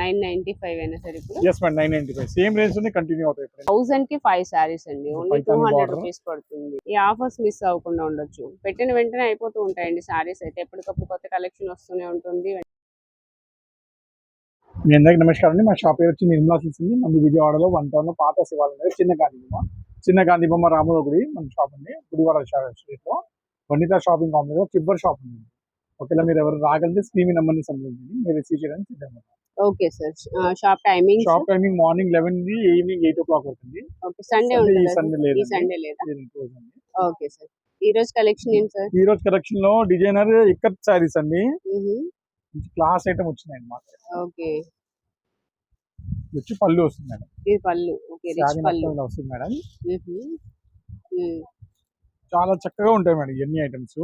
Nine ninety five అయినా సరే ఇప్పుడు. Yes madam nine ninety five. Same range continue అవుతాయి ఇప్పుడు. థౌసండ్కి ఫైవ్ శారీస్ అండి. Only two Paithani hundred border. Rupees పడుతుంది. ఈ ఆఫర్స్ మిస్ అవ్వకుండా ఉండొచ్చు. పెట్టిన వెంటనే అయిపోతూ ఉంటాయండి శారీస్ అయితే. ఎప్పటికప్పుడు కొత్త కలెక్షన్ వస్తూనే ఉంటుంది. మీ అందరికి నమస్కారం అండి. మా షాప్ పేరు వచ్చి నిర్మలా ఉంది మంది విజయవాడలో వన్ టౌన్లో పాత శివాలయం చిన్న గాంధీ బొమ్మ. చిన్న గాంధీ బొమ్మ రాముల గుడి మన షాప్ ఉంది గుడివాడ స్ట్రీట్లో. వనిత షాపింగ్ కాంప్లెక్స్ చివరి షాప్ ఉంది ఒకవేళ మీరు ఎవరు రాగలిగితే స్క్రీన్ నెంబర్ని సంబంధించి మీరు రిసీవ్ చేయడానికి సిద్ధంగా okay sir. Shop timing shop timing morning eleven the evening eight o'clock అవుతుంది ఓకే సండే ఉంటుంది. సండే లేదా? close ఉంది. Okay sir. ఈ రోజు కలెక్షన్ ఏంటి సార్? ఈ రోజు కలెక్షన్లో డిజైనర్ ఇక్కత్ శారీస్ అండి. క్లాస్ ఐటమ్ వచ్చినాయి అన్నమాట. ఓకే. వచ్చి పళ్ళు వస్తుంది మేడం. ఇది పళ్ళు. ఓకే రిచ్ పళ్ళు. వస్తుంది మేడం. చాలా చక్కగా ఉంటాయి మేడం ఇవన్నీ ఐటమ్స్.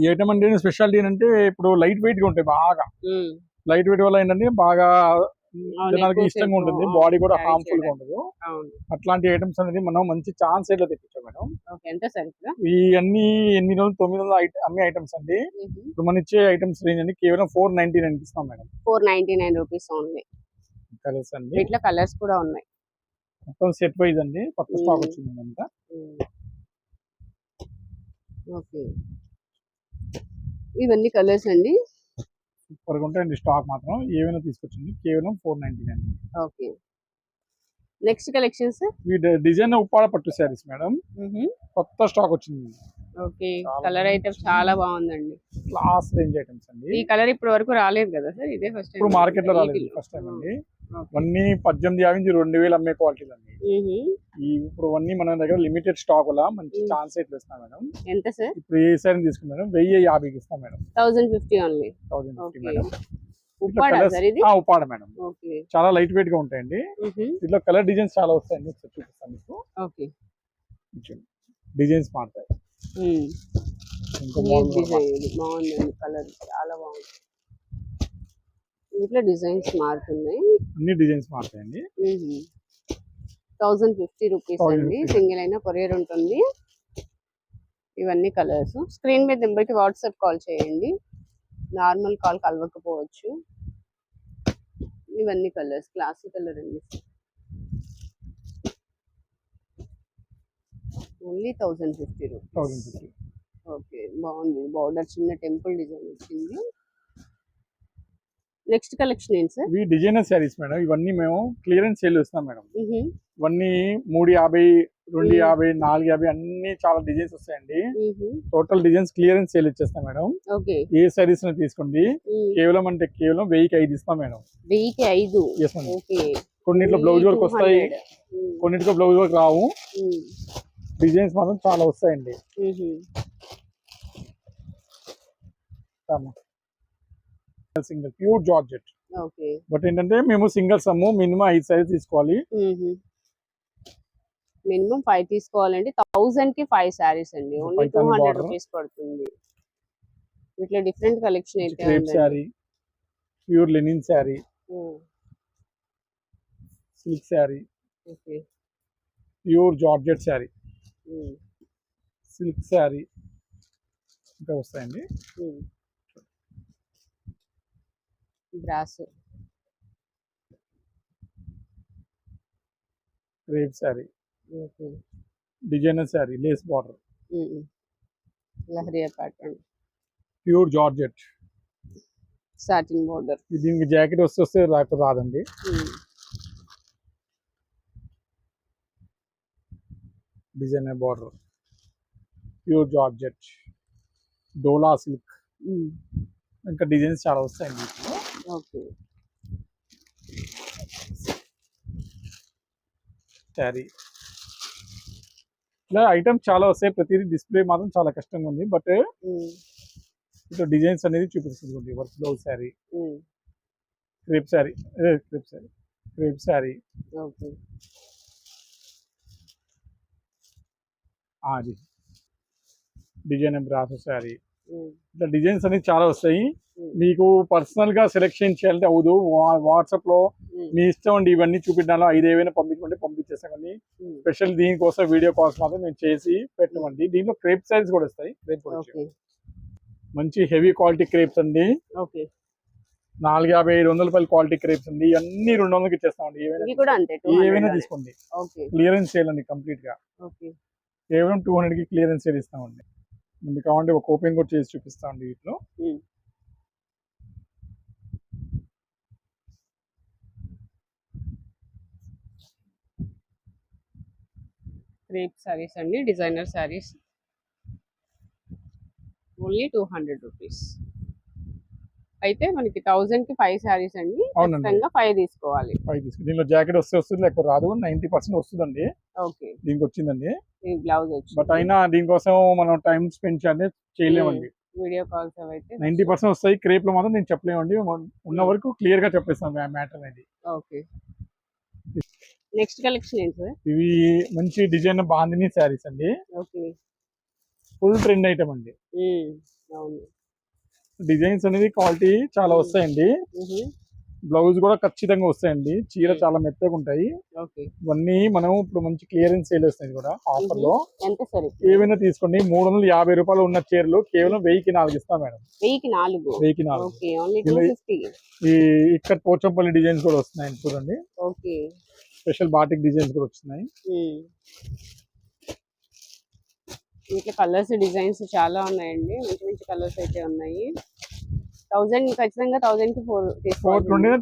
ఈ ఐటమ్ అంటే స్పెషాలిటీ ఏంటంటే ఇప్పుడు లైట్ వెయిట్గా ఉంటాయి బాగా. లైట్ వెయిట్ వల్ల ఏంటంటే బాగా ఎక్కువ ఇష్టంగా ఉంటుంది. బాడీ కూడా హార్మ్ఫుల్గా. ఉండదు. అట్లాంటి ఐటమ్స్ అనేది మనం మంచి ఛాన్స్ రేట్లో తెప్పించాం మేడం. ఈ అన్ని ఎనిమిది వందలు తొమ్మిది వందల అన్ని ఐటమ్స్ అండి. ఇప్పుడు మనం ఇచ్చే ఐటమ్స్ రేంజ్ అండి కేవలం ఫోర్ నైన్టీ నైన్ ఇస్తాం madam. Four ninety nine rupees only colours అండి. వీటిలో కలర్స్ కూడా ఉన్నాయి. మొత్తం సెట్ వైజ్ అండి. కొత్త స్టాక్. వచ్చింది అంతా ఓకే. ఇవన్నీ కలర్స్ అండి. సూపర్గా ఉంటాయండి స్టాక్ మాత్రం ఏమైనా తీసుకొచ్చింది కేవలం four ninety nine. Okay. Next collections? ఈ డిజైన్ ఉప్పాడ పట్టు శారీస్ మేడం. కొత్త స్టాక్ వచ్చింది. ఓకే. కలర్ అయితే. చాలా బాగుందండి. క్లాస్ రేంజ్ ఐటమ్స్ అండి. ఈ కలర్ ఇప్పటి వరకు రాలేదు కదా సార్? ఇదే ఫస్ట్ ఇప్పుడు మార్కెట్లో రాలేదు ఫస్ట్ టైం అండి. ఇవన్నీ పద్దెనిమిది యాభై నుంచి రెండు వేలు అమ్మే క్వాలిటీలు అండి. ఈ ఇప్పుడు అన్ని మన దగ్గర లిమిటెడ్ స్టాక్ వల్ల మంచి. ఛాన్స్ రేట్లు ఇస్తాం మేడం. ఎంత సార్? ఇప్పుడు ఏ సారీ తీసుకున్నాం వెయ్యి యాభైకి ఇస్తాం madam. Thousand fifty only thousand fifty madam. Uppada madam. చాలా లైట్ వెయిట్గా ఉంటాయండి. ఇట్లా కలర్ డిజైన్స్ చాలా వస్తాయండి. చూపిస్తాను మీకు. ఓకే. డిజైన్స్ మారుతాయి. డిజైన్? బాగుందండి కలర్. చాలా బాగుంది. వీటిలో డిజైన్స్ మారుతున్నాయి. అన్ని డిజైన్స్ మారుతాయండి. Thousand fifty rupees 1050. అండి. సింగిల్ అయినా కొరియర్ ఉంటుంది. ఇవన్నీ కలర్స్. స్క్రీన్ మీద నెంబర్కి వాట్సాప్ కాల్ చేయండి. నార్మల్ కాల్ కలవకపోవచ్చు. ఇవన్నీ కలర్స్. క్లాసిక్ కలర్ అండి. Only thousand fifty rupees. Fifty. Okay బాగుంది. బార్డర్ చిన్న టెంపుల్ డిజైన్ వచ్చింది. నెక్స్ట్ కలెక్షన్ ఏంటి సార్? ఇవి డిజైనర్ శారీస్ మేడం. ఇవన్నీ మేము క్లియరెన్స్ సేల్ ఇస్తాం మేడం. ఇవన్నీ మూడు యాభై రెండు. యాభై నాలుగు యాభై అన్ని చాలా డిజైన్స్ వస్తాయండి. టోటల్ డిజైన్స్ క్లియరెన్స్ సేల్ ఇచ్చేస్తాం మేడం. ఏ శారీస్ తీసుకోండి. కేవలం అంటే కేవలం వెయ్యికి ఐదు ఇస్తాం మేడం. వెయ్యికి ఐదు? కొన్నిట్లో బ్లౌజ్ వర్క్ వస్తాయి. కొన్నిటిలో బ్లౌజ్ వర్క్ రావు. డిజైన్స్ మాత్రం చాలా వస్తాయండి. Single pure georgette. బట్ ఏంటంటే మేము సింగిల్స్ అమ్ము మినిమం ఐదు సైజ్ తీసుకోవాలి. మినిమం ఫైవ్ తీసుకోవాలంటే థౌసండ్కి ఫైవ్ శారీస్ అండి. Only two hundred. రూపీస్ పడుతుంది. ఇట్లా డిఫరెంట్ కలెక్షన్ అయితే saree pure linen saree silk saree okay. Pure georgette saree. Silk saree ఇంకా వస్తాయండి. Brass. Crepe saree. Designer saree lace border. Leheriya pattern. Pure georgette. Satin border. దీనికి jacket వస్తే రాకపోతే రాదండి. Designer border pure georgette Dola silk ఇంకా designs చాలా వస్తాయండి వీటిలో ఓకే శారీ ఇలా ఐటమ్స్ చాలా వస్తాయి. ప్రతిదీ డిస్ప్లే మాత్రం చాలా కష్టంగా ఉంది. బట్ ఇట్లా డిజైన్స్ అనేది చూపిస్తుంది work blouse saree crepe saree crepe saree crepe saree okay అది. డిజైన్ బ్రాస్ శారీ ఇట్లా డిజైన్స్ అనేది చాలా వస్తాయి. మీకు పర్సనల్గా సెలెక్షన్ చేయాలంటే అవదు వాట్సాప్లో మీ ఇష్టం అండి ఇవన్నీ చూపించాలో ఐదు ఏవైనా పంపించమంటే పంపించేస్తాం కానీ స్పెషల్ దీనికోసం వీడియో కాల్స్ మాత్రం మేము చేసి పెట్టమండి. దీంట్లో క్రేప్ సైజ్ కూడా వస్తాయి. మంచి హెవీ క్వాలిటీ క్రేప్స్ అండి. ఓకే. నాలుగు యాభై ఐదు వందల రూపాయల క్వాలిటీ క్రేప్స్ ఉంది అన్ని రెండు వందలకి ఇచ్చేస్తామండి. ఏవైనా ఏవైనా తీసుకోండి. క్లియరెన్స్ సేల్ అండి కంప్లీట్గా ఓకే. కేవలం టూ హండ్రెడ్కి క్లియరెన్స్ సేల్ ఇస్తామండి. మీకు కావాలంటే ఒక ఓపెన్ కూడా చేసి చూపిస్తామండి వీటిలో. క్రేప్ సారీస్ అండి designer sarees only two hundred rupees అయితే మనకి థౌజండ్కి ఫైవ్ సారీస్ అండి. ఖచ్చితంగా ఫైవ్ తీసుకోవాలి. ఫైవ్ తీసుకుని దీనిలో జాకెట్ వస్తే వస్తుంది లేకపోతే రాదు నైన్టీ పర్సెంట్ వస్తుందండి. ఓకే. దీనికి వచ్చిందండి. బ్లౌజ్ వచ్చి బట్ అయినా దీనికోసం మనం టైం స్పెండ్ చేయాలి చేయలేమండి. వీడియో కాల్స్ అయితే నైన్టీ పర్సెంట్ వస్తాయి. క్రేప్లో మాత్రం నేను చెప్పలేమండి. ఉన్న వరకు క్లియర్గా చెప్పేస్తాను మ్యాటర్ అనేది. ఓకే. నెక్స్ట్ కలెక్షన్ ఏంటి సార్? ఇవి మంచి డిజైన్ బాందిని శారీస్ అండి. ఓకే. ఫుల్ ట్రెండ్ ఐటమ్ అండి. అవును. డిజైన్స్ అనేది క్వాలిటీ చాలా వస్తాయండి. బ్లౌజ్ కూడా ఖచ్చితంగా వస్తాయండి. చీర చాలా మెత్తగా ఉంటాయి. ఇవన్నీ మనం ఇప్పుడు మంచి క్లియరెన్స్ సేల్ వస్తాయి కూడా ఆఫర్లో. ఏవైనా తీసుకోండి. మూడు వందల యాభై రూపాయలు ఉన్న చీరలు కేవలం వెయ్యికి నాలుగు ఇస్తాం మేడం. వెయ్యికి నాలుగు? వెయ్యికి ఈ ఇక్కడ పోచంపల్లి డిజైన్స్ కూడా వస్తున్నాయి చూడండి. ఓకే. స్పెషల్ బాటిక్ డిజైన్స్ కూడా వస్తున్నాయి. ఇట్లా కలర్స్ డిజైన్స్ చాలా ఉన్నాయండి. మంచి మంచి కలర్స్ అయితే ఉన్నాయి. థౌజండ్ ఖచ్చితంగా థౌజండ్కి ఫోర్ తీసుకోవచ్చు రెండైనా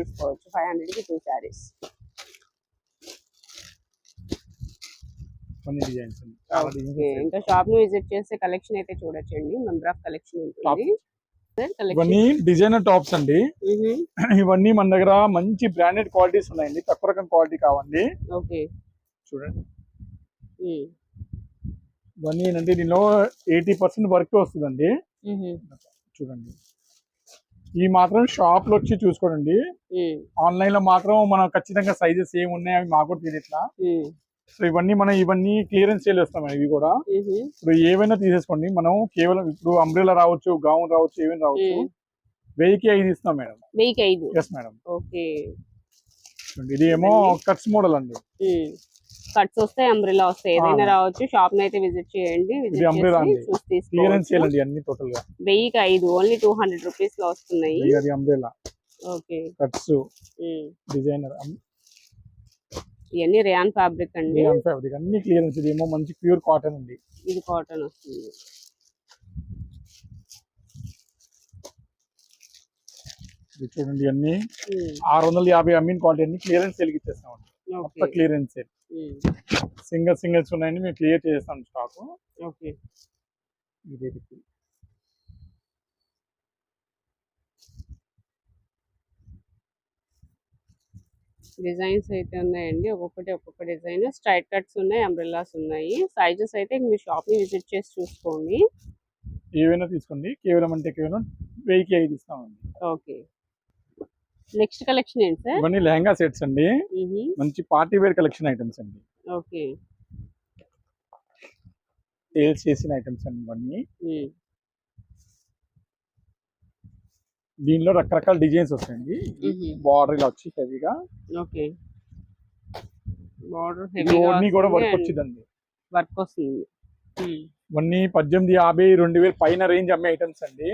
తీసుకోవచ్చు ఫైవ్ హండ్రెడ్కి టూ శారీస్. ఇంకా షాప్ని విజిట్ చేస్తే కలెక్షన్ అయితే చూడొచ్చండి. మెంబర్ ఆఫ్ కలెక్షన్ ఉంటుంది. కలెక్షన్ ఇవన్నీ డిజైనర్ టాప్స్ అండి. ఇవన్నీ మన దగ్గర మంచి బ్రాండెడ్ క్వాలిటీస్ ఉన్నాయండి. తక్కువ రకం క్వాలిటీ కావండి. ఓకే. చూడండి. ఇవన్నీ ఏంటంటే దీనిలో ఎయిటీ పర్సెంట్ వర్క్ వస్తుందండి. చూడండి. ఈ మాత్రం షాప్లో వచ్చి చూసుకోండి. ఆన్లైన్లో మాత్రం మనం ఖచ్చితంగా సైజెస్ ఏమి ఉన్నాయి అవి మాకు తెలియట్లా సో ఇవన్నీ మనం ఇవన్నీ క్లియరెన్స్ సేల్ వేస్తాం ఇవి కూడా. ఇప్పుడు ఏవైనా తీసేసుకోండి. మనం కేవలం ఇప్పుడు అంబ్రెలా రావచ్చు గౌన్ రావచ్చు ఏమైనా రావచ్చు. వెయ్యికి ఐదు ఇస్తాం మేడం. వెయ్యికి ఐదు. Yes madam. ఓకే. ఇది ఏమో కట్స్ మోడల్ అండి. కట్స్ వస్తాయి అంబ్రిల్లా వస్తాయి ఏదైనా. రావచ్చు. షాప్ని అయితే విజిట్ చేయండి. అండి. అండి వెయ్యికి ఐదు ఓన్లీ టూ హండ్రెడ్ రూపీస్లో వస్తున్నాయి అంబ్రెలా ఓకే. కట్స్. డిజైనర్ ఇవన్నీ రేయాన్ ఫ్యాబ్రిక్ అండి. ఫ్యాబ్రిక్. అన్ని క్లియరెన్స్ ఇది ఏమో మంచి ప్యూర్ కాటన్ ఉంది ఇది కాటన్ వస్తుంది. చూడండి అన్ని. ఆరు వందల యాభై అమ్మిన క్వాలిటీ అన్ని క్లియరెన్స్ సేల్ ఇచ్చేస్తామండి ఓకే. మొత్తం క్లియరెన్స్. సేల్ సింగల్ సింగిల్స్ ఉన్నాయండి మేము క్లియర్ చేస్తాం స్టాక్. ఓకే. ఇదే. డిజైన్స్ అయితే ఉన్నాయండి. ఒక్కొక్కటి ఒక్కొక్క డిజైన్. స్ట్రైట్ కట్స్ ఉన్నాయి అంబ్రెల్లాస్ ఉన్నాయి. సైజెస్ అయితే మీ షాప్ని విజిట్ చేసి చూసుకోండి. ఏవైనా తీసుకోండి. కేవలం అంటే కేవలం వెయ్యికి ఐదు ఇస్తామండి. ఓకే. నెక్స్ట్ కలెక్షన్ ఏంటి సార్? ఇవన్నీ లెహంగా సెట్స్ అండి. మంచి పార్టీ వేర్ కలెక్షన్ ఐటమ్స్ అండి. ఓకే. సేల్స్ చేసిన ఐటమ్స్ అండి ఇవన్నీ. దీనిలో రకరకాల డిజైన్స్ వస్తాయండి. బార్డర్ ఇలా వచ్చి హెవీగా. ఓకే. బార్డర్ ఓన్లీ కూడా వర్క్ వచ్చిందండి. వర్క్ వస్తుంది. ఇవన్నీ పద్దెనిమిది యాభై రెండు వేలు పైన రేంజ్ అమ్మే ఐటమ్స్ అండి.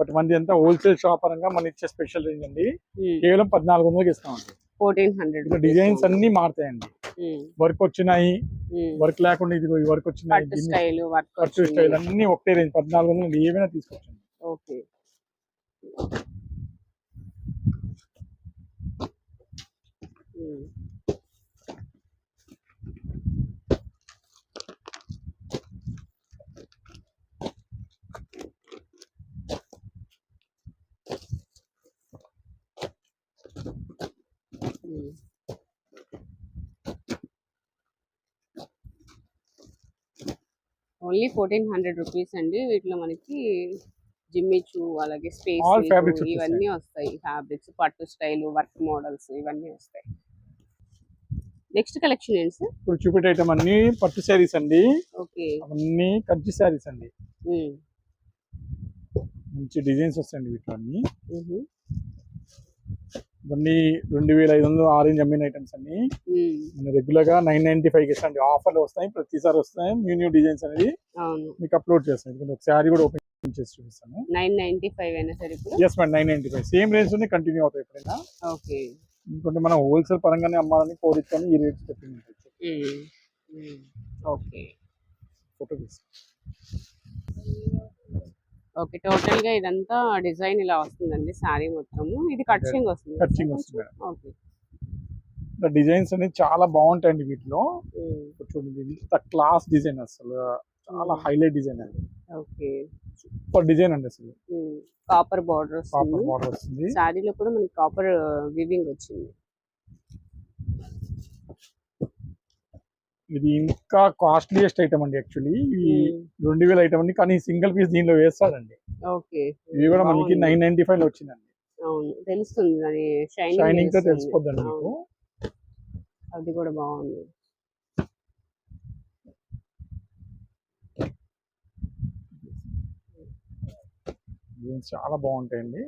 బట్ మంది అంతా హోల్సేల్ షాప్ పరంగా మన ఇచ్చే స్పెషల్ రేంజ్ అండి. కేవలం పద్నాలుగు వందలకి ఇస్తామండి. ఫోర్టీన్ హండ్రెడ్ డిజైన్స్ అన్ని మారుతాయండి. వర్క్ వచ్చినాయి. వర్క్ లేకుండా ఇది వర్క్ వచ్చినాయి. స్టైల్ వర్క్ ఖర్చు స్టైల్ అన్ని ఒకటే రేంజ్. పద్నాలుగు వందలు ఏమైనా తీసుకోవచ్చండి. Okay. Only fourteen hundred rupees అండి. వీటిలో మనకి జిమ్మిచు అలాగే స్పేస్ ఇవన్నీ వస్తాయి. ఫ్యాబ్రిక్స్ పట్టు స్టైల్ వర్క్ మోడల్స్ ఇవన్నీ వస్తాయి. నెక్స్ట్ కలెక్షన్ ఏంటి సార్? ఇప్పుడు చూపెట్టే ఐటమ్ అన్ని పట్టు శారీస్ అండి. ఓకే. అవన్నీ కంచి శారీస్ అండి. మంచి డిజైన్స్ వస్తాయండి వీటిలో అన్ని. ఇవన్నీ రెండు వేల ఐదు వందలు ఆరెంజ్ అమ్మిన ఐటమ్స్ అన్ని. మన రెగ్యులర్గా నైన్ నైన్టీ ఫైవ్ ఇస్తాండి ఆఫర్లు వస్తాయి. ప్రతిసారి వస్తాయి. న్యూ న్యూ డిజైన్స్ అనేది మీకు అప్లోడ్ చేస్తాం ఎందుకంటే ఒక శారీ కూడా ఓపెన్ ఇంచెస్ చూపిస్తాను. నైన్ నైన్టీ ఫైవ్ అయినా సరే yes madam nine ninety five same రేంజ్లోనే continue అవుతాయి ఎప్పుడైనా ఓకే ఇంకొంటే మనం హోల్సేల్ పరంగానే అమ్మాలని కోరికని ఈ రేట్స్ చెప్పింది ఓకే ఫోటో తీసి ఓకే. టోటల్గా ఇదంతా డిజైన్ ఇలా వస్తుందండి శారీ మొత్తము. ఇది కట్చింగ్ వస్తుంది Cutching వస్తుంది. ఓకే. డిజైన్స్ అనేది చాలా బాగుంటాయండి వీటిలో. చూడండి ఇంత క్లాస్ డిజైన్ అసలు. చాలా హైలైట్ డిజైన్ అండి. ఓకే. సూపర్ డిజైన్ అండి అసలు. కాపర్ బార్డర్ కాపర్ బార్డర్ వస్తుంది. శారీలో కూడా మనకి కాపర్ వివింగ్ వచ్చింది. ఇది ఇంకా కాస్ట్లీయెస్ట్ ఐటమ్ అండి యాక్చువల్లీ ఈ రెండు వేల ఐటమ్ అండి. కానీ సింగిల్ పీస్ దీనిలో వేస్తాడండి ఓకే. ఇవి కూడా మనకి నైన్ నైన్టీ ఫైవ్లో వచ్చిందండి. అవును. తెలుస్తుంది షైనింగ్తో తెలిసిపోద్దండి మీకు. అది కూడా బాగుంది. చాలా బాగుంటాయండి.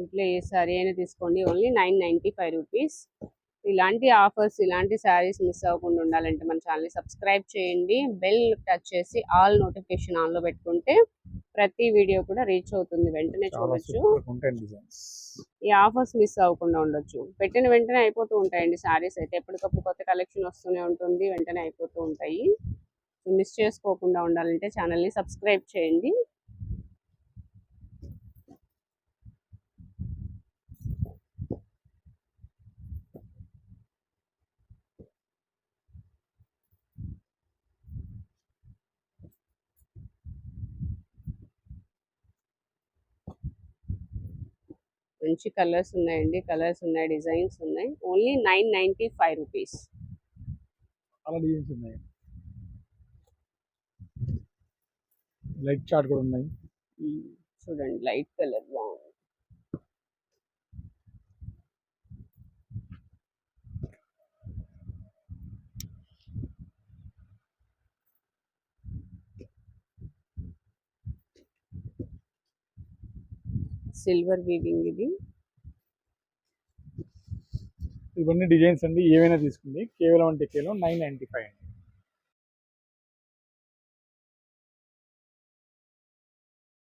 ఇంట్లో ఏ శారీ అయినా తీసుకోండి. Only nine ninety five rupees ఇలాంటి ఆఫర్స్ ఇలాంటి శారీస్ మిస్ అవ్వకుండా ఉండాలంటే మన ఛానల్ని సబ్స్క్రైబ్ చేయండి. బెల్ టచ్ చేసి ఆల్ నోటిఫికేషన్ ఆన్లో పెట్టుకుంటే ప్రతి వీడియో కూడా రీచ్ అవుతుంది. వెంటనే చూడొచ్చు. డిజైన్స్ ఈ ఆఫర్స్ మిస్ అవ్వకుండా ఉండొచ్చు. పెట్టిన వెంటనే అయిపోతూ ఉంటాయండి శారీస్ అయితే. ఎప్పటికప్పుడు కొత్త కలెక్షన్ వస్తూనే ఉంటుంది. వెంటనే అయిపోతూ ఉంటాయి. మిస్ చేసుకోకుండా ఉండాలంటే ఛానల్ని సబ్స్క్రైబ్ చేయండి. మంచి కలర్స్ ఉన్నాయండి. కలర్స్ ఉన్నాయి డిజైన్స్ ఉన్నాయి. Only nine ninety five rupees. Light chart కూడా ఉన్నాయి. చూడండి లైట్ కలర్ బాగుంది. సిల్వర్ వీవింగ్ ఇది. ఇవన్నీ డిజైన్స్ అండి. ఏవైనా తీసుకోండి కేవలం అంటే కేవలం నైన్ నైంటీ ఫైవ్ అండి.